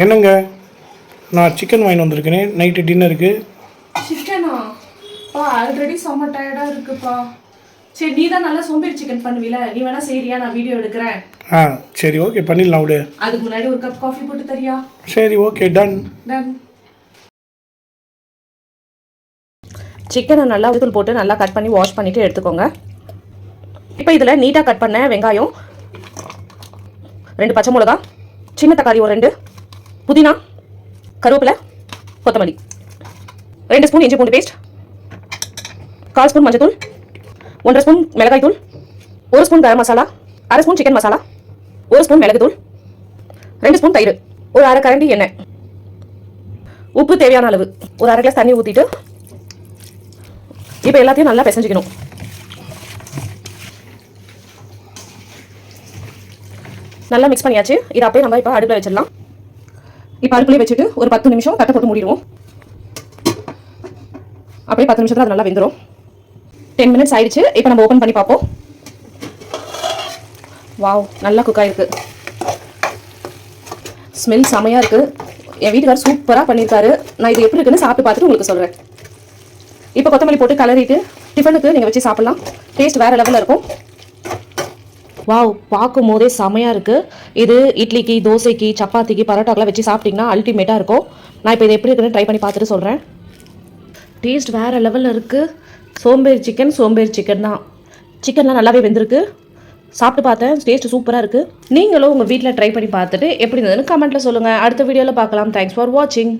என்னங்க? நான் சிக்கன் வாங்கி வந்திருக்கேனே. நைட்டு டின்னருக்கு சிக்கனா பா ஆல்ரெடி செம்ம டயர்டாக இருக்குப்பா. சரி நீ தான் நல்லா சோம்பேறி சிக்கன் பண்ணுவீல. நீ வேணா சரியா நான் வீடியோ எடுக்கிறேன். ஆ சரி ஓகே பண்ணிடலாம் விடு. அதுக்கு முன்னாடி ஒரு கப் காஃபி போட்டு தரியா? சரி ஓகே டன் டன் சிக்கனை நல்லா தூள் போட்டு நல்லா கட் பண்ணி வாஷ் பண்ணிவிட்டு எடுத்துக்கோங்க. இப்போ இதில் நீட்டாக கட் பண்ண வெங்காயம் ரெண்டு பச்சை மிளகா சின்ன தக்காளி ஒரு ரெண்டு புதினா கருவேப்பிலை கொத்தமல்லி. ரெண்டு ஸ்பூன் இஞ்சி பூண்டு பேஸ்ட் கால் ஸ்பூன் மஞ்சத்தூள். ஒன்றரை ஸ்பூன் மிளகாய் தூள். ஒரு ஸ்பூன் கரம் மசாலா. அரை ஸ்பூன் சிக்கன் மசாலா. ஒரு ஸ்பூன் மிளகுத்தூள் ரெண்டு ஸ்பூன் தயிர். ஒரு அரை கரண்டி எண்ணெய். உப்பு தேவையான அளவு. ஒரு அரை கிளாஸ் தண்ணி ஊற்றிட்டு இப்போ எல்லாத்தையும் நல்லா பிசைஞ்சிக்கணும். நல்லா மிக்ஸ் பண்ணியாச்சு. இதை அப்படியே நம்ம இப்போ அடுப்பில் வச்சிடலாம். இப்போ அடுப்புலேயே வச்சுட்டு ஒரு பத்து நிமிஷம் தட்டை போட்டு மூடிடுவோம். அப்படியே பத்து நிமிஷத்தில் அது நல்லா வெந்துடும் டென் மினிட்ஸ் ஆயிடுச்சு. இப்போ நம்ம ஓப்பன் பண்ணி பார்ப்போம். வாவ் நல்லா குக் ஆயிருக்கு. ஸ்மெல் செமையாக இருக்குது என் வீட்டுக்கார் சூப்பராக பண்ணியிருக்காரு நான் இது எப்படி இருக்குன்னு சாப்பிட்டு பார்த்துட்டு உங்களுக்கு சொல்கிறேன் இப்போ கொத்தமல்லி போட்டு கலரிட்டு டிஃபனுக்கு நீங்கள் வச்சு சாப்பிட்லாம். டேஸ்ட் வேறு லெவலில் இருக்கும். வாவ் பார்க்கும் போதே செமையாக இருக்குது இது இட்லிக்கு தோசைக்கு சப்பாத்திக்கு பரோட்டாக்கெலாம் வச்சு சாப்பிட்டிங்கன்னா அல்டிமேட்டாக இருக்கும். நான் இப்போ இது எப்படி இருக்குன்னு ட்ரை பண்ணி பார்த்துட்டு சொல்கிறேன் டேஸ்ட் வேறு லெவலில் இருக்குது சோம்பேறி சிக்கன் சோம்பேறி சிக்கன் தான். சிக்கன்லாம் நல்லாவே வெந்திருக்கு. சாப்பிட்டு பார்த்தேன். டேஸ்ட் சூப்பராக இருக்குது நீங்களும் உங்கள் வீட்டில் ட்ரை பண்ணி பார்த்துட்டு எப்படி இருந்ததுன்னு கமெண்ட்டில் சொல்லுங்கள் அடுத்த வீடியோவில் பார்க்கலாம். தேங்க்ஸ் ஃபார் வாட்சிங்